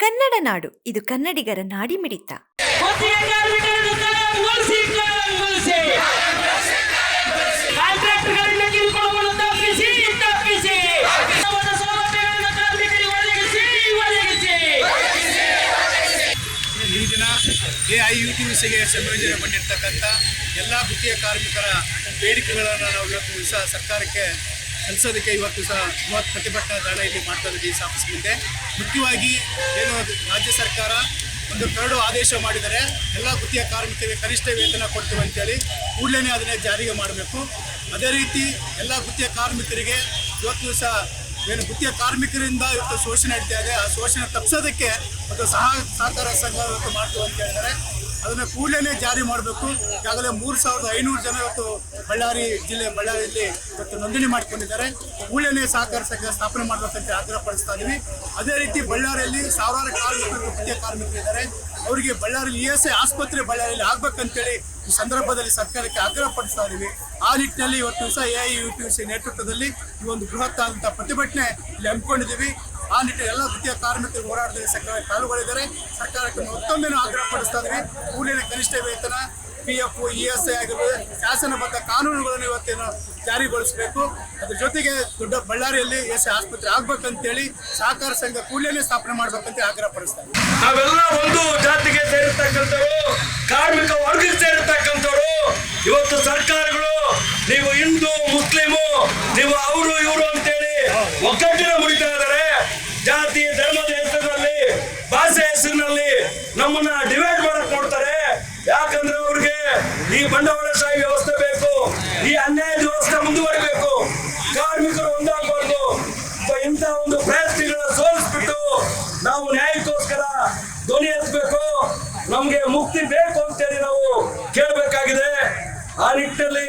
ಕನ್ನಡ ನಾಡು, ಇದು ಕನ್ನಡಿಗರ ನಾಡಿ ಮಿಡಿತ ಈ ದಿನ ಎ ಐ ಯು ಟಿ ಸಿಗೆ ಎಲ್ಲ ಗುತ್ತಿಗೆ ಕಾರ್ಮಿಕರ ಬೇಡಿಕೆಗಳನ್ನು ನಾವು ಇವತ್ತು ಸರ್ಕಾರಕ್ಕೆ ಸಲ್ಲಿಸೋದಕ್ಕೆ ಇವತ್ತು ಸಹ ಇವತ್ತು ಪ್ರತಿಭಟನಾ ಧರಣ ಇಲ್ಲಿ ಮಾಡ್ತಾ ಇದ್ದೀವಿ ಆಫೀಸ್ ಮುಖ್ಯವಾಗಿ ಏನು ರಾಜ್ಯ ಸರ್ಕಾರ ಒಂದು ಕರಡು ಆದೇಶ ಮಾಡಿದರೆ ಎಲ್ಲ ಕೃತಿಯ ಕಾರ್ಮಿಕರಿಗೆ ಕನಿಷ್ಠ ವೇತನ ಕೊಡ್ತೀವಿ ಅಂತೇಳಿ ಕೂಡಲೇ ಅದನ್ನೇ ಜಾರಿಗೆ ಮಾಡಬೇಕು. ಅದೇ ರೀತಿ ಎಲ್ಲ ಕೃತಿಯ ಕಾರ್ಮಿಕರಿಗೆ ಇವತ್ತು ಸಹ ಏನು ಕೃತಿಯ ಕಾರ್ಮಿಕರಿಂದ ಇವತ್ತು ಶೋಷಣೆ ನಡೀತಾ ಇದೆ. ಆ ಶೋಷಣೆ ತಪ್ಪಿಸೋದಕ್ಕೆ ಮತ್ತು ಸಹ ಸಹಕಾರ ಸಂಘ ಇವತ್ತು ಮಾಡ್ತೀವಿ ಅಂತ ಹೇಳಿದ್ದಾರೆ. ಅದನ್ನು ಕೂಡಲೇ ಜಾರಿ ಮಾಡಬೇಕು. ಈಗಾಗಲೇ ಮೂರು ಸಾವಿರದ ಐನೂರು ಜನ ಇವತ್ತು ಬಳ್ಳಾರಿ ಜಿಲ್ಲೆ, ಬಳ್ಳಾರಿಯಲ್ಲಿ ಇವತ್ತು ನೋಂದಣಿ ಮಾಡಿಕೊಂಡಿದ್ದಾರೆ. ಕೂಡಲೇ ಸಹಕಾರ ಸಂಘ ಸ್ಥಾಪನೆ ಮಾಡಬೇಕಂತ ಆಗ್ರಹ ಪಡಿಸ್ತಾ ಇದ್ದೀವಿ ಅದೇ ರೀತಿ ಬಳ್ಳಾರಿಯಲ್ಲಿ ಸಾವಿರಾರು ಕಾರ್ಮಿಕರು ಗುತ್ತಿಗೆ ಕಾರ್ಮಿಕರಿದ್ದಾರೆ ಅವರಿಗೆ ಬಳ್ಳಾರಿ ಇ ಎಸ್ ಐ ಆಸ್ಪತ್ರೆ ಬಳ್ಳಾರಿಯಲ್ಲಿ ಆಗ್ಬೇಕಂತೇಳಿ ಈ ಸಂದರ್ಭದಲ್ಲಿ ಸರ್ಕಾರಕ್ಕೆ ಆಗ್ರಹ ಪಡಿಸ್ತಾ ಇದ್ದೀವಿ ಆ ನಿಟ್ಟಿನಲ್ಲಿ ಇವತ್ತು ದಿವಸ A I U T C ನೇತೃತ್ವದಲ್ಲಿ ಈ ಒಂದು ಬೃಹತ್ ಆದಂಥ ಪ್ರತಿಭಟನೆ ಇಲ್ಲಿ ಹಮ್ಮಿಕೊಂಡಿದ್ದೀವಿ. ಆ ನಿಟ್ಟಿನ ಎಲ್ಲ ವೃತ್ತಿಯ ಕಾರ್ಮಿಕರು ಹೋರಾಟದಲ್ಲಿ ಸರ್ಕಾರ ಪಾಲ್ಗೊಳ್ಳಿದ್ದಾರೆ ಸರ್ಕಾರಕ್ಕೆ ಮತ್ತೊಮ್ಮೆ ಆಗ್ರಹ ಪಡಿಸ್ತಾ ಇದ್ದೀವಿ. ಕೂಲಿನ ಕನಿಷ್ಠ ವೇತನ P F E S I ಆಗಿರ್ಬೋದು, ಶಾಸನಬದ್ಧ ಕಾನೂನುಗಳನ್ನು ಇವತ್ತೇನು ಜಾರಿಗೊಳಿಸಬೇಕು. ಅದ್ರ ಜೊತೆಗೆ ದೊಡ್ಡ ಬಳ್ಳಾರಿಯಲ್ಲಿ ಎಸ್ ಆಸ್ಪತ್ರೆ ಆಗ್ಬೇಕಂತೇಳಿ ಸಹಕಾರ ಸಂಘ ಕೂಡಲೇ ಸ್ಥಾಪನೆ ಮಾಡ್ಬೇಕಂತ ಆಗ್ರಹ ಪಡಿಸ್ತಾರೆ ನಾವೆಲ್ಲ ಒಂದು ಜಾತಿಗೆ ಸೇರಿರ್ತಕ್ಕಂಥವ್ರು, ಕಾರ್ಮಿಕ ವರ್ಗಕ್ಕೆ ಸೇರಿರ್ತಕ್ಕಂಥವ್ರು, ಇವತ್ತು ಸರ್ಕಾರಗಳು ನೀವು ಹಿಂದೂ, ಮುಸ್ಲಿಮು, ನೀವು ಅವರು, ಇವರು ಅಂತೇಳಿ ಒಗ್ಗಟ್ಟಿನ ಮುರಿತಾ ಇದ್ದಾರೆ. ನಮ್ಮನ್ನ ಕೊಡ್ತಾರೆ. ಯಾಕಂದ್ರೆ ಅವ್ರಿಗೆ ಈ ಬಂಡವಾಳಶಾಹಿ ವ್ಯವಸ್ಥೆ ಬೇಕು, ಈ ಅನ್ಯಾಯದ ವ್ಯವಸ್ಥೆ ಮುಂದುವರಿಬೇಕು. ಕಾರ್ಮಿಕರು ಒಂದಾಗಬಾರ್ದು. ಇಂಥ ಒಂದು ಪ್ರಯತ್ನಗಳನ್ನ ಸೋಲಿಸ್ಬಿಟ್ಟು ನಾವು ನ್ಯಾಯಕ್ಕೋಸ್ಕರ ಧ್ವನಿ ಎತ್ತಬೇಕು. ನಮ್ಗೆ ಮುಕ್ತಿ ಬೇಕು ಅಂತೇಳಿ ನಾವು ಕೇಳಬೇಕಾಗಿದೆ. ಆ ನಿಟ್ಟಿನಲ್ಲಿ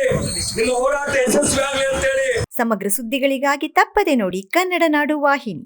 ನಿಮ್ಮ ಹೋರಾಟ ಯಶಸ್ವಿ ಆಗಲಿ ಅಂತೇಳಿ. ಸಮಗ್ರ ಸುದ್ದಿಗಳಿಗಾಗಿ ತಪ್ಪದೆ ನೋಡಿ ಕನ್ನಡ ನಾಡು ವಾಹಿನಿ.